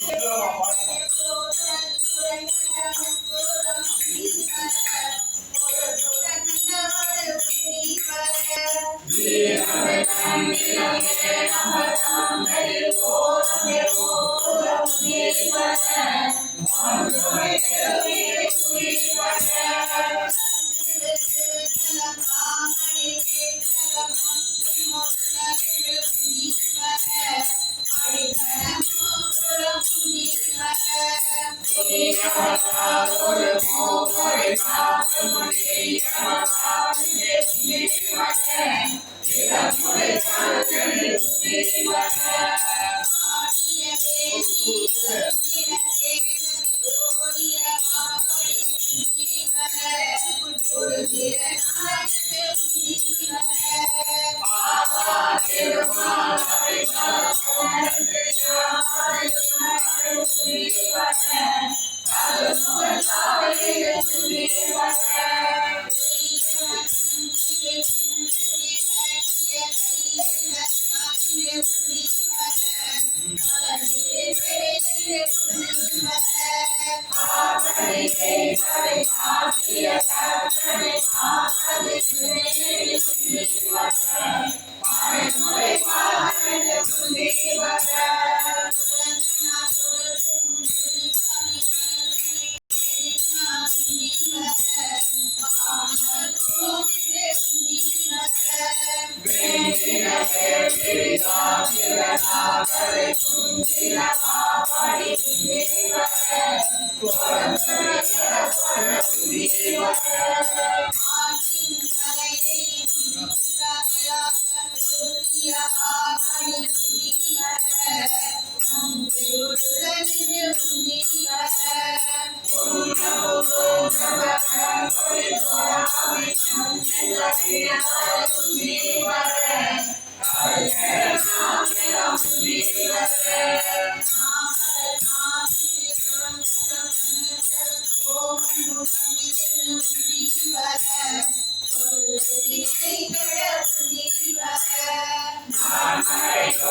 Yeah. Thank you.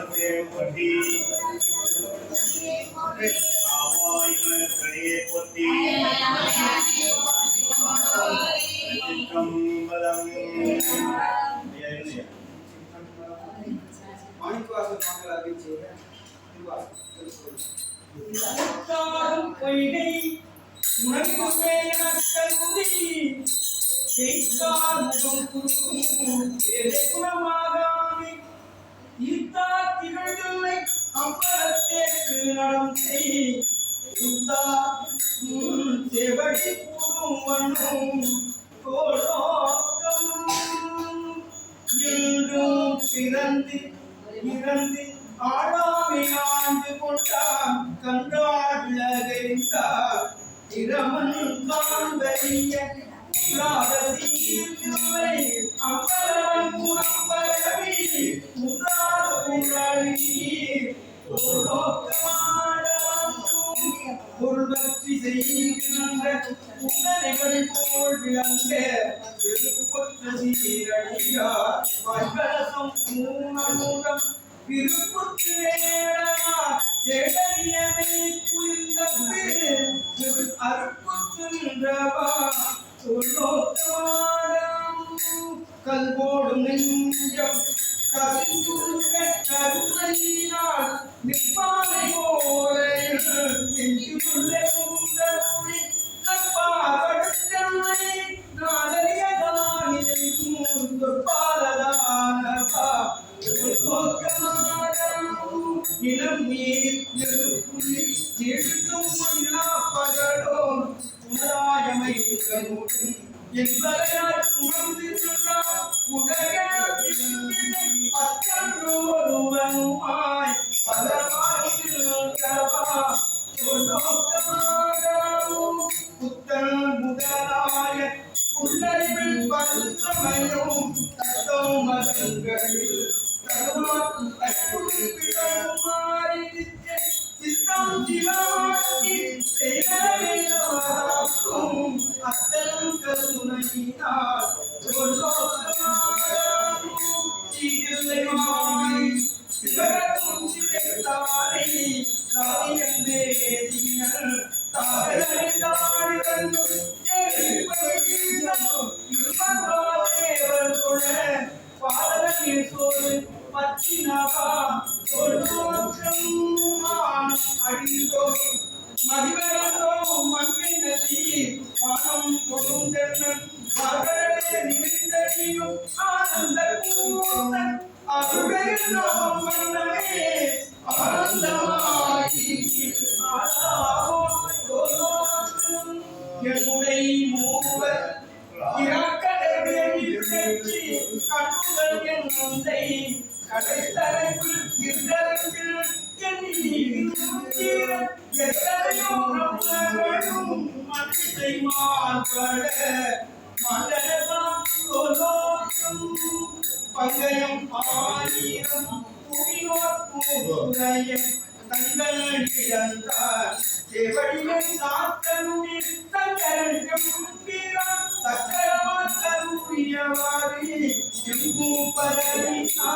பட்டி ஆவாய் மலர்களே பொத்தி சிற்றம்பலம் முத்தாடும் பொய்கை உணர்வுமே கருதி செய்தார் முகம் குறுகும் வேலை குணமாகாமே ஈத்தா திகழ்வில்லை அம்பலத்தேக்கு நடம் செய். ஈத்தா செவடி கூடும் வண்ணும் கோலோக்கம் என்றும் பிறந்து இறந்து ஆடாமை ஆண்டு கொண்டான். கண்டார் காண்பறிய ராகசீர்களை பொருள்பற்றி செய்கின்ற உடலைகள் போல் விளங்க சீரடியார் திருப்புற்று புரிந்தது கல்வோடும் நெஞ்சம் கவிந்துருக கருணையினால் நிற்பானை போல நெஞ்சுள்ள கருடும் 我知道 கடைத்தரைக்குள் இருந்தரங்கில் எத்தனையோ ரம்மகளும் மனத்தை மாற்றட மண்டலம் கொலோக்கும் பங்கயம் ஆயிரம் புவியோர் பூரையம் தங்கள் இழந்தார் தேவடியை சாத்தனுடைய தங்கள் எம்பிரான் சக்கரமா கருவியவாரி எங்கு பரவினா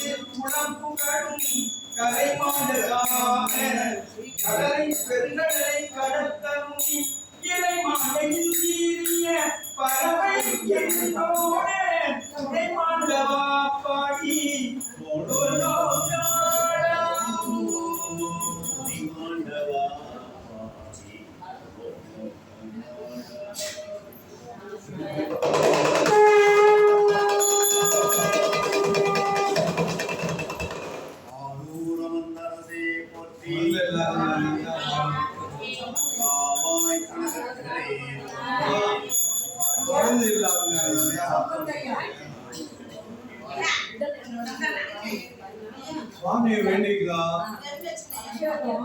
உத்தமன் வந்து உடம்புகளும் கடலை பெருங்கடலை கடத்தரும் இறைமாண்டையில் சீரிய பறவை என்னோட உரைமாண்டவா பாடி ஆரூரமந்தரசே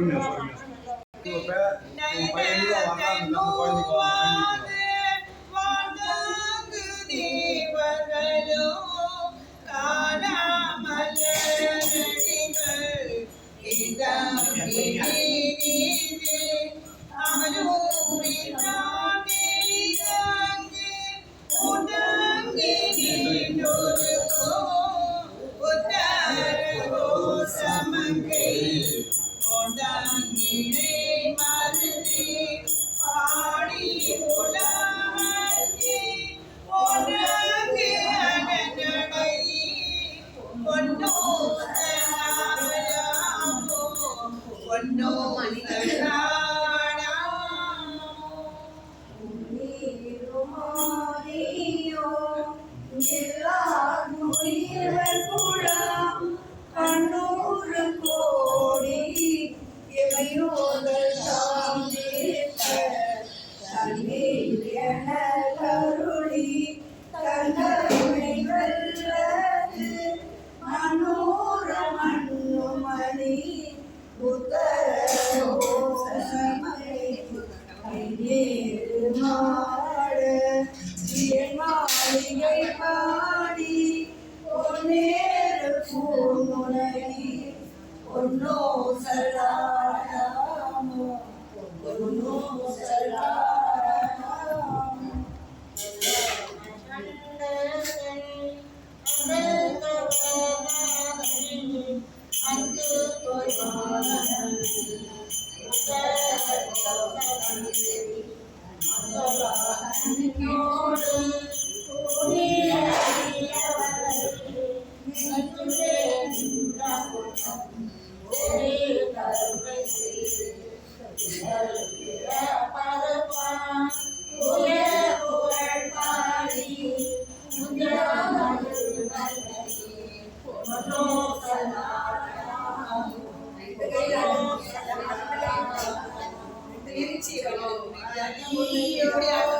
Sormuyor sormuyor. no Dios.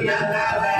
E a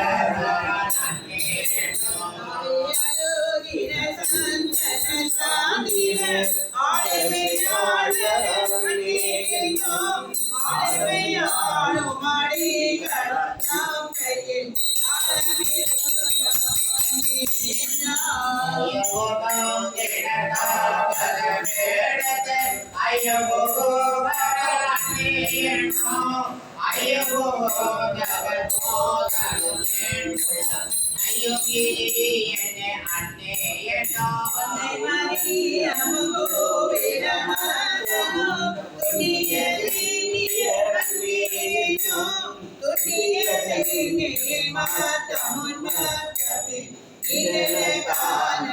Ini mata mun mata bi, ini lebana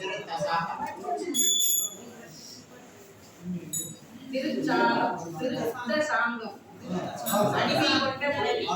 திருத்தசாகம் திருச்சா திருத்த சாங்கம். அடிமை கொண்ட மனைவி